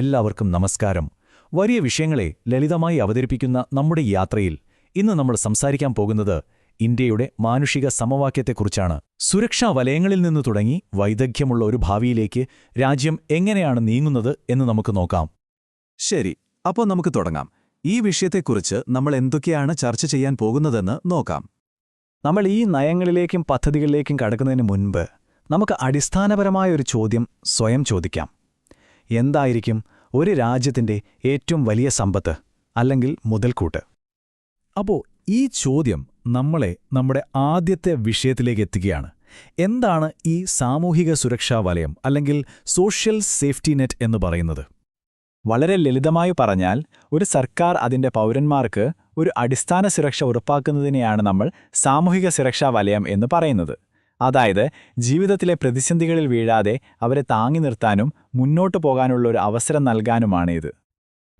എല്ലാവർക്കും നമസ്കാരം. വലിയ വിഷയങ്ങളെ ലളിതമായി അവതരിപ്പിക്കുന്ന നമ്മുടെ യാത്രയിൽ ഇന്ന് നമ്മൾ സംസാരിക്കാൻ പോകുന്നത് ഇന്ത്യയുടെ മാനുഷിക സമവാക്യത്തെക്കുറിച്ചാണ്. സുരക്ഷാ വലയങ്ങളിൽ നിന്ന് തുടങ്ങി വൈദഗ്ധ്യമുള്ള ഒരു ഭാവിയിലേക്ക് രാജ്യം എങ്ങനെയാണ് നീങ്ങുന്നത് എന്ന് നമുക്ക് നോക്കാം. ശരി അപ്പോൾ നമുക്ക് തുടങ്ങാം. ഈ വിഷയത്തെക്കുറിച്ച് നമ്മൾ എന്തൊക്കെയാണ് ചർച്ച ചെയ്യാൻ പോകുന്നതെന്ന് നോക്കാം. നമ്മൾ ഈ നയങ്ങളിലേക്കും പദ്ധതികളിലേക്കും കടക്കുന്നതിന് മുൻപ് നമുക്ക് അടിസ്ഥാനപരമായ ഒരു ചോദ്യം സ്വയം ചോദിക്കാം. എന്തായിരിക്കും ഒരു രാജ്യത്തിന്റെ ഏറ്റവും വലിയ സമ്പത്ത് അല്ലെങ്കിൽ മുതൽക്കൂട്ട്? അപ്പോൾ ഈ ചോദ്യം നമ്മളെ നമ്മുടെ ആദ്യത്തെ വിഷയത്തിലേക്ക് എത്തുകയാണ് എന്താണ് ഈ സാമൂഹിക സുരക്ഷാ വലയം അല്ലെങ്കിൽ സോഷ്യൽ സേഫ്റ്റി നെറ്റ് എന്ന് പറയുന്നത്? വളരെ ലളിതമായി പറഞ്ഞാൽ ഒരു സർക്കാർ അതിന്റെ പൗരന്മാർക്ക് ഒരു അടിസ്ഥാന സുരക്ഷ ഉറപ്പാക്കുന്നതിനെയാണ് നമ്മൾ സാമൂഹിക സുരക്ഷാ വലയം എന്ന് പറയുന്നത്. അതായത് ജീവിതത്തിലെ പ്രതിസന്ധികളിൽ വീഴാതെ അവരെ താങ്ങി നിർത്താനും മുന്നോട്ടു പോകാനുള്ള ഒരു അവസരം നൽകാനുമാണ് ഇത്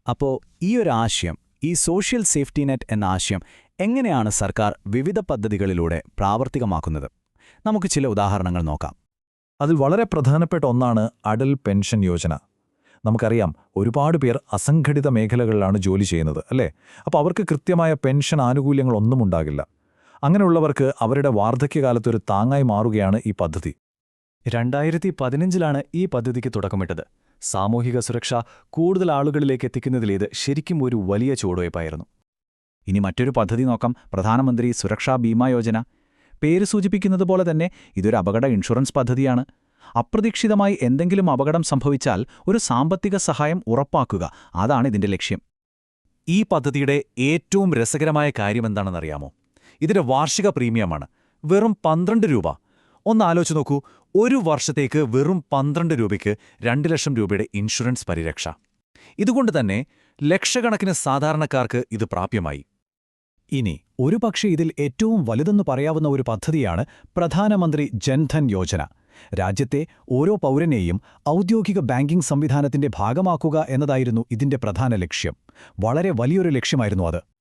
അപ്പോൾ ഈ ഒരു ആശയം ഈ സോഷ്യൽ സേഫ്റ്റി നെറ്റ് എന്ന ആശയം എങ്ങനെയാണ് സർക്കാർ വിവിധ പദ്ധതികളിലൂടെ പ്രാവർത്തികമാക്കുന്നത്? നമുക്ക് ചില ഉദാഹരണങ്ങൾ നോക്കാം. അതിൽ വളരെ പ്രധാനപ്പെട്ട ഒന്നാണ് അടൽ പെൻഷൻ യോജന. നമുക്കറിയാം ഒരുപാട് പേർ അസംഘടിത മേഖലകളിലാണ് ജോലി ചെയ്യുന്നത് അല്ലേ? അപ്പോൾ അവർക്ക് കൃത്യമായ പെൻഷൻ ആനുകൂല്യങ്ങളൊന്നും ഉണ്ടാകില്ല. അങ്ങനെയുള്ളവർക്ക് അവരുടെ വാർദ്ധക്യകാലത്തൊരു താങ്ങായി മാറുകയാണ് ഈ പദ്ധതി. രണ്ടായിരത്തി പതിനഞ്ചിലാണ് ഈ പദ്ധതിക്ക് തുടക്കമിട്ടത്. സാമൂഹിക സുരക്ഷ കൂടുതൽ ആളുകളിലേക്ക് എത്തിക്കുന്നതിൽ ഇത് ശരിക്കും ഒരു വലിയ ചുവടുവയ്പായിരുന്നു. ഇനി മറ്റൊരു പദ്ധതി നോക്കാം. പ്രധാനമന്ത്രി സുരക്ഷാ ബീമാ യോജന. പേര് സൂചിപ്പിക്കുന്നത് പോലെ തന്നെ ഇതൊരു അപകട ഇൻഷുറൻസ് പദ്ധതിയാണ്. അപ്രതീക്ഷിതമായി എന്തെങ്കിലും അപകടം സംഭവിച്ചാൽ ഒരു സാമ്പത്തിക സഹായം ഉറപ്പാക്കുക. അതാണ് ഇതിന്റെ ലക്ഷ്യം. ഈ പദ്ധതിയുടെ ഏറ്റവും രസകരമായ കാര്യമെന്താണെന്നറിയാമോ ഇതിന്റെ വാർഷിക പ്രീമിയമാണ്. വെറും പന്ത്രണ്ട് രൂപ. ഒന്ന് ആലോചിച്ച് നോക്കൂ ഒരു വർഷത്തേക്ക് വെറും പന്ത്രണ്ട് രൂപയ്ക്ക് രണ്ട് ലക്ഷം രൂപയുടെ ഇൻഷുറൻസ് പരിരക്ഷ. ഇതുകൊണ്ട് തന്നെ ലക്ഷക്കണക്കിന് സാധാരണക്കാർക്ക് ഇത് പ്രാപ്യമായി. ഇനി ഒരു പക്ഷേ ഇതിൽ ഏറ്റവും വലുതെന്ന് പറയാവുന്ന ഒരു പദ്ധതിയാണ് പ്രധാനമന്ത്രി ജൻധൻ യോജന. രാജ്യത്തെ ഓരോ പൗരനെയും ഔദ്യോഗിക ബാങ്കിംഗ് സംവിധാനത്തിന്റെ ഭാഗമാക്കുക എന്നതായിരുന്നു ഇതിന്റെ പ്രധാന ലക്ഷ്യം. വളരെ വലിയൊരു ലക്ഷ്യമായിരുന്നു അത്.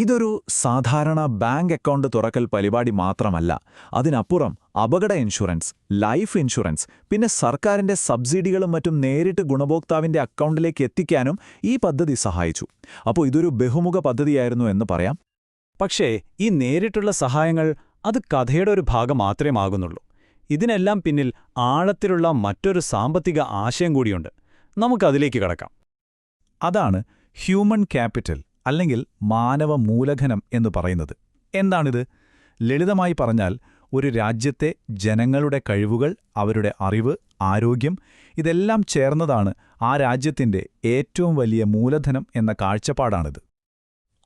ഇതൊരു സാധാരണ ബാങ്ക് അക്കൗണ്ട് തുറക്കൽ പരിപാടി മാത്രമല്ല. അതിനപ്പുറം അപകട ഇൻഷുറൻസ് ലൈഫ് ഇൻഷുറൻസ് പിന്നെ സർക്കാരിന്റെ സബ്സിഡികളും മറ്റും നേരിട്ട് ഗുണഭോക്താവിന്റെ അക്കൗണ്ടിലേക്ക് എത്തിക്കാനും ഈ പദ്ധതി സഹായിച്ചു. അപ്പോൾ ഇതൊരു ബഹുമുഖ പദ്ധതിയായിരുന്നു എന്ന് പറയാം. പക്ഷേ ഈ നേരിട്ടുള്ള സഹായങ്ങൾ അത് കഥയുടെ ഒരു ഭാഗം മാത്രമേ ആകുന്നുള്ളൂ. ഇതിനെല്ലാം പിന്നിൽ ആഴത്തിലുള്ള മറ്റൊരു സാമ്പത്തിക ആശയം കൂടിയുണ്ട്. നമുക്കതിലേക്ക് കടക്കാം. അതാണ് ഹ്യൂമൻ ക്യാപിറ്റൽ. അല്ലെങ്കിൽ മാനവ മൂലധനം എന്ന് പറയുന്നത്. എന്താണിത്? ലളിതമായി പറഞ്ഞാൽ ഒരു രാജ്യത്തെ ജനങ്ങളുടെ കഴിവുകൾ അവരുടെ അറിവ് ആരോഗ്യം ഇതെല്ലാം ചേർന്നതാണ് ആ രാജ്യത്തിന്റെ ഏറ്റവും വലിയ മൂലധനം എന്ന കാഴ്ചപ്പാടാണിത്.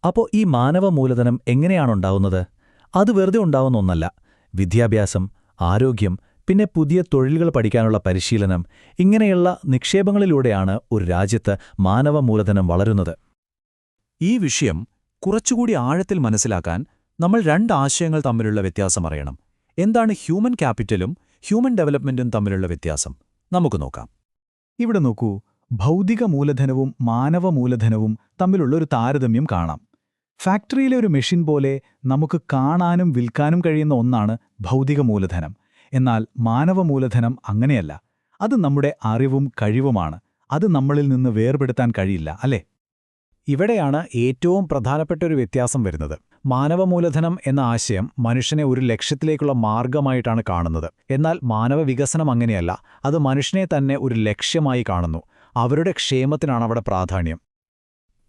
അപ്പോൾ ഈ മാനവ മൂലധനം എങ്ങനെയാണുണ്ടാവുന്നത് അത് വെറുതെ ഉണ്ടാവുന്ന ഒന്നല്ല. വിദ്യാഭ്യാസം ആരോഗ്യം പിന്നെ പുതിയ തൊഴിലുകൾ പഠിക്കാനുള്ള പരിശീലനം ഇങ്ങനെയുള്ള നിക്ഷേപങ്ങളിലൂടെയാണ് ഒരു രാജ്യത്ത് മാനവ മൂലധനം വളരുന്നത്. ഈ വിഷയം കുറച്ചുകൂടി ആഴത്തിൽ മനസ്സിലാക്കാൻ നമ്മൾ രണ്ട് ആശയങ്ങൾ തമ്മിലുള്ള വ്യത്യാസം അറിയണം. എന്താണ് ഹ്യൂമൻ ക്യാപിറ്റലും ഹ്യൂമൻ ഡെവലപ്മെന്റും തമ്മിലുള്ള വ്യത്യാസം? നമുക്ക് നോക്കാം. ഇവിടെ നോക്കൂ ഭൗതിക മൂലധനവും മാനവ മൂലധനവും തമ്മിലുള്ള ഒരു താരതമ്യം കാണാം. ഫാക്ടറിയിലെ ഒരു മെഷീൻ പോലെ നമുക്ക് കാണാനും വിൽക്കാനും കഴിയുന്ന ഒന്നാണ് ഭൗതിക മൂലധനം. എന്നാൽ മാനവ മൂലധനം അങ്ങനെയല്ല. അത് നമ്മുടെ അറിവും കഴിവുമാണ്. അത് നമ്മളിൽ നിന്ന് വേർപെടുത്താൻ കഴിയില്ല അല്ലേ? ഇവിടെയാണ് ഏറ്റവും പ്രധാനപ്പെട്ട ഒരു വ്യത്യാസം വരുന്നത്. മാനവ മൂലധനം എന്ന ആശയം മനുഷ്യനെ ഒരു ലക്ഷ്യത്തിലേക്കുള്ള മാർഗമായിട്ടാണ് കാണുന്നത്. എന്നാൽ മാനവ വികസനം അങ്ങനെയല്ല അത് മനുഷ്യനെ തന്നെ ഒരു ലക്ഷ്യമായി കാണുന്നു. അവരുടെ ക്ഷേമത്തിനാണ് അവിടെ പ്രാധാന്യം.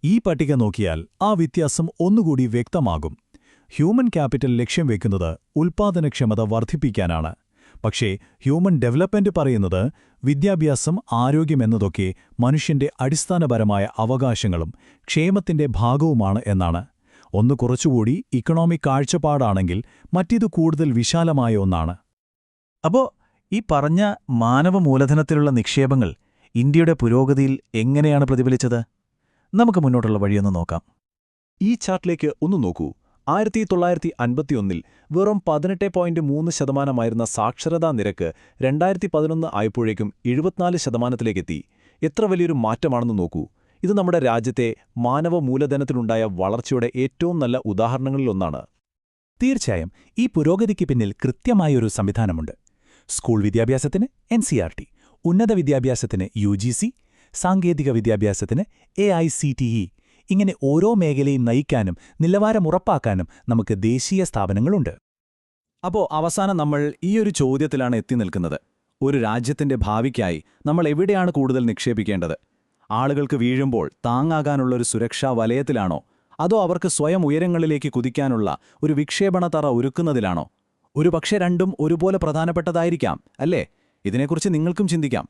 ഈ പട്ടിക നോക്കിയാൽ ആ വ്യത്യാസം ഒന്നുകൂടി വ്യക്തമാകും. ഹ്യൂമൻ ക്യാപിറ്റൽ ലക്ഷ്യം വെക്കുന്നത് ഉൽപ്പാദനക്ഷമത വർദ്ധിപ്പിക്കാനാണ്. പക്ഷേ ഹ്യൂമൻ ഡെവലപ്മെന്റ് പറയുന്നത് വിദ്യാഭ്യാസം ആരോഗ്യമെന്നതൊക്കെ മനുഷ്യന്റെ അടിസ്ഥാനപരമായ അവകാശങ്ങളും ക്ഷേമത്തിന്റെ ഭാഗവുമാണ് എന്നാണ്. ഒന്ന് കുറച്ചുകൂടി ഇക്കണോമിക് കാഴ്ചപ്പാടാണെങ്കിൽ മറ്റിത് കൂടുതൽ വിശാലമായ ഒന്നാണ്. അപ്പോ ഈ പറഞ്ഞ മാനവ മൂലധനത്തിലുള്ള നിക്ഷേപങ്ങൾ ഇന്ത്യയുടെ പുരോഗതിയിൽ എങ്ങനെയാണ് പ്രതിഫലിച്ചത്? നമുക്ക് മുന്നോട്ടുള്ള വഴിയൊന്ന് നോക്കാം. ഈ ചാർട്ടിലേക്ക് ഒന്ന് നോക്കൂ. ആയിരത്തി തൊള്ളായിരത്തി അൻപത്തിയൊന്നിൽ വെറും പതിനെട്ട് പോയിന്റ് മൂന്ന് ശതമാനമായിരുന്ന സാക്ഷരതാ നിരക്ക് രണ്ടായിരത്തി പതിനൊന്ന് ആയപ്പോഴേക്കും എഴുപത്തിനാല് ശതമാനത്തിലേക്കെത്തി. എത്ര വലിയൊരു മാറ്റമാണെന്ന് നോക്കൂ. ഇത് നമ്മുടെ രാജ്യത്തെ മാനവ മൂലധനത്തിലുണ്ടായ വളർച്ചയുടെ ഏറ്റവും നല്ല ഉദാഹരണങ്ങളിലൊന്നാണ്. തീർച്ചയായും ഈ പുരോഗതിക്ക് പിന്നിൽ കൃത്യമായൊരു സംവിധാനമുണ്ട്. സ്കൂൾ വിദ്യാഭ്യാസത്തിന് എൻ ഉന്നത വിദ്യാഭ്യാസത്തിന് യു സാങ്കേതിക വിദ്യാഭ്യാസത്തിന് എ ഇങ്ങനെ ഓരോ മേഖലയും നയിക്കാനും നിലവാരം ഉറപ്പാക്കാനും നമുക്ക് ദേശീയ സ്ഥാപനങ്ങളുണ്ട്. അപ്പോൾ അവസാനം നമ്മൾ ഈ ഒരു ചോദ്യത്തിലാണ് എത്തി നിൽക്കുന്നത്. ഒരു രാജ്യത്തിന്റെ ഭാവിക്കായി നമ്മൾ എവിടെയാണ് കൂടുതൽ നിക്ഷേപിക്കേണ്ടത്? ആളുകൾക്ക് വീഴുമ്പോൾ താങ്ങാകാനുള്ള ഒരു സുരക്ഷാ വലയത്തിലാണോ? അതോ അവർക്ക് സ്വയം ഉയരങ്ങളിലേക്ക് കുതിക്കാനുള്ള ഒരു വിക്ഷേപണ തറ ഒരുക്കുന്നതിലാണോ? ഒരു പക്ഷേ രണ്ടും ഒരുപോലെ പ്രധാനപ്പെട്ടതായിരിക്കാം അല്ലേ? ഇതിനെക്കുറിച്ച് നിങ്ങൾക്കും ചിന്തിക്കാം.